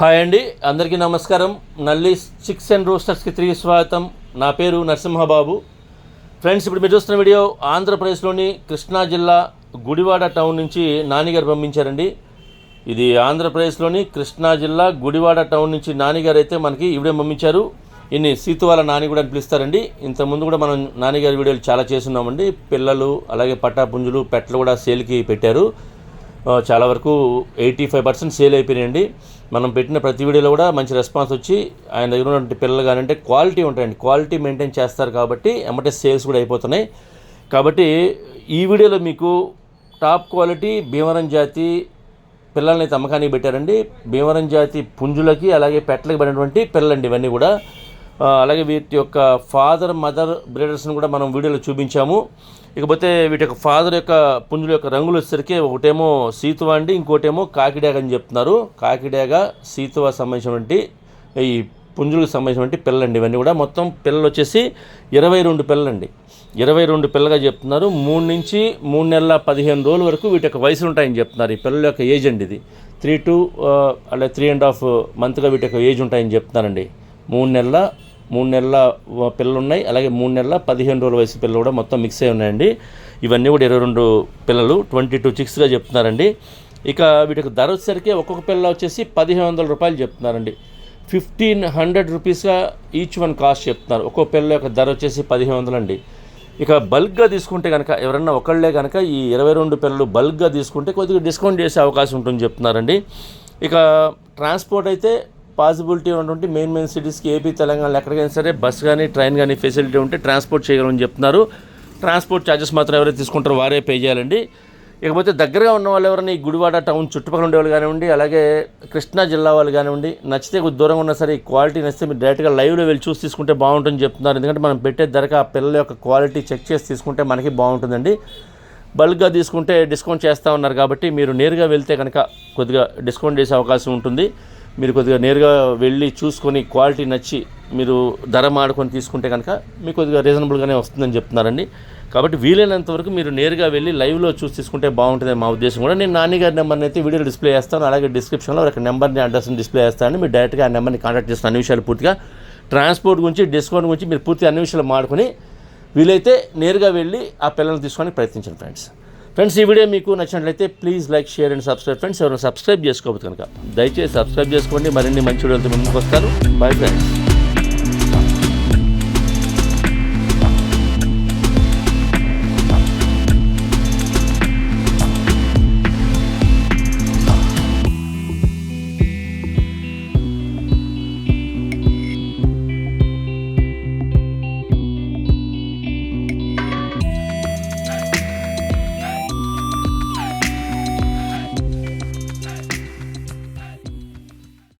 Hi అండి అందరికీ నమస్కారం. నల్లి చిక్స్ అండ్ రోస్టర్స్కి తిరిగి స్వాగతం. నా పేరు నరసింహబాబు. ఫ్రెండ్స్ ఇప్పుడు మీరు చూస్తున్న వీడియో ఆంధ్రప్రదేశ్లోని కృష్ణా జిల్లా గుడివాడ టౌన్ నుంచి నానిగారు పంపించారండి. ఇది ఆంధ్రప్రదేశ్లోని కృష్ణా జిల్లా గుడివాడ టౌన్ నుంచి నానిగారు అయితే మనకి ఇవిడే పంపించారు. ఇన్ని సీతువాల నాని కూడా అని పిలుస్తారండి. ఇంతకుముందు కూడా మనం నానిగారి వీడియోలు చాలా చేస్తున్నామండి. పిల్లలు అలాగే పట్టాపుంజులు పెట్టలు కూడా సేల్కి పెట్టారు. చాలా వరకు ఎయిటీ ఫైవ్ పర్సెంట్ సేల్ అయిపోయినాయండి. మనం పెట్టిన ప్రతి వీడియోలో కూడా మంచి రెస్పాన్స్ వచ్చి ఆయన దగ్గర ఉన్నటువంటి పిల్లలు కానీ క్వాలిటీ ఉంటాయండి. క్వాలిటీ మెయింటైన్ చేస్తారు కాబట్టి ఎమ్మటే సేల్స్ కూడా అయిపోతున్నాయి. కాబట్టి ఈ వీడియోలో మీకు టాప్ క్వాలిటీ భీమవరం జాతి పిల్లల్ని అయితే అమ్మకానికి పెట్టారండి. భీమవరం జాతి పుంజులకి అలాగే పెట్టలకి పడినటువంటి పిల్లలండి ఇవన్నీ కూడా. అలాగే వీటి యొక్క ఫాదర్ మదర్ బ్రీడర్స్ని కూడా మనం వీడియోలో చూపించాము. ఇకపోతే వీటి యొక్క ఫాదర్ యొక్క పుంజుల యొక్క రంగులు వచ్చేసరికి ఒకటేమో సీతువాండి ఇంకోటేమో కాకిడాగ అని చెప్తున్నారు. కాకిడాగ సీతువ సంబంధించినటువంటి ఈ పుంజులకు సంబంధించినటువంటి పిల్లలండి. ఇవన్నీ కూడా మొత్తం పిల్లలు వచ్చేసి ఇరవై రెండు పిల్లలండి. ఇరవై రెండు పిల్లగా చెప్తున్నారు. మూడు నుంచి మూడు నెలల పదిహేను రోజుల వరకు వీటి యొక్క వయసులు ఉంటాయని చెప్తున్నారు. ఈ పిల్లల యొక్క ఏజ్ అండి ఇది. త్రీ టు అలా త్రీ అండ్ హాఫ్ మంత్గా వీటి యొక్క ఏజ్ ఉంటాయని చెప్తున్నారండి. మూడు నెలల మూడు నెలల పిల్లలు ఉన్నాయి అలాగే మూడు నెలల పదిహేను రోజుల వయసు పిల్లలు కూడా మొత్తం మిక్స్ అయి ఉన్నాయండి. ఇవన్నీ కూడా ఇరవై రెండు పిల్లలు ట్వంటీ టూ చిక్స్గా చెప్తున్నారండి. ఇక వీటికి ధర వచ్చేసరికి ఒక్కొక్క పిల్ల వచ్చేసి పదిహేను వందల రూపాయలు చెప్తున్నారండి. ఫిఫ్టీన్ హండ్రెడ్ రూపీస్గా ఈచ్ వన్ కాస్ట్ చెప్తున్నారు. ఒక్కో పిల్ల యొక్క ధర వచ్చేసి పదిహేను వందలు అండి ఇక బల్క్గా తీసుకుంటే కనుక ఎవరన్నా ఒకళ్ళే కనుక ఈ ఇరవై రెండు పిల్లలు బల్క్గా తీసుకుంటే కొద్దిగా డిస్కౌంట్ చేసే అవకాశం ఉంటుంది చెప్తున్నారండి. ఇక ట్రాన్స్పోర్ట్ అయితే పాసిబిలిటీ ఉన్నటువంటి మెయిన్ మెయిన్ సిటీస్కి ఏపీ తెలంగాణలో ఎక్కడికైనా సరే బస్ కానీ ట్రైన్ కానీ ఫెసిలిటీ ఉంటే ట్రాన్స్పోర్ట్ చేయగలమని చెప్తున్నారు. ట్రాన్స్పోర్ట్ ఛార్జెస్ మాత్రం ఎవరైతే తీసుకుంటారో వారే పే చేయాలండి. ఇకపోతే దగ్గరగా ఉన్న వాళ్ళు ఎవరైనా ఈ గుడివాడ టౌన్ చుట్టుపక్కల ఉండే వాళ్ళు కానివ్వండి అలాగే కృష్ణా జిల్లా వాళ్ళు కానివ్వండి నచ్చితే కొద్ది దూరంగా ఉన్నా సరే ఈ క్వాలిటీ నచ్చితే మీరు డైరెక్ట్గా లైవ్లో వెళ్ళి చూసి తీసుకుంటే బాగుంటుందని చెప్తున్నారు. ఎందుకంటే మనం పెట్టే ధరకు ఆ పిల్లల యొక్క క్వాలిటీ చెక్ చేసి తీసుకుంటే మనకి బాగుంటుందండి. బల్క్గా తీసుకుంటే డిస్కౌంట్ చేస్తూ ఉన్నారు కాబట్టి మీరు నేరుగా వెళ్తే కనుక కొద్దిగా డిస్కౌంట్ చేసే అవకాశం ఉంటుంది. మీరు కొద్దిగా నేరుగా వెళ్ళి చూసుకొని క్వాలిటీ నచ్చి మీరు ధర మాడుకొని తీసుకుంటే కనుక మీకు కొద్దిగా రీజనబుల్గానే వస్తుందని చెప్తున్నారండి. కాబట్టి వీలైనంత వరకు మీరు నేరుగా వెళ్ళి లైవ్లో చూసి తీసుకుంటే బాగుంటుంది మా ఉద్దేశం కూడా. నేను నాన్నగారి నెంబర్ని అయితే వీడియో డిస్ప్లే చేస్తాను. అలాగే డిస్క్రిప్షన్లో ఒక నెంబర్ని అడ్రస్ని డిస్ప్లే చేస్తాను మీరు డైరెక్ట్గా ఆ నెంబర్ని కాంటాక్ట్ చేస్తాను అన్ని విషయాలు పూర్తిగా ట్రాన్స్పోర్ట్ గురించి డిస్కౌంట్ గురించి మీరు పూర్తి అన్ని విషయాలు మాడుకొని వీలైతే నేరుగా వెళ్ళి ఆ పిల్లల్ని తీసుకొని ప్రయత్నించండి ఫ్రెండ్స్. ఫ్రెండ్స్ ఈ వీడియో మీకు నచ్చినట్లయితే please like share and subscribe friends ఎవరైనా సబ్స్క్రైబ్ చేసుకోవద్దు కనుక దయచేసి సబ్స్క్రైబ్ చేసుకోండి. మరిన్ని మంచి వీడియోలతో ముందుకు వస్తాను. Bye friends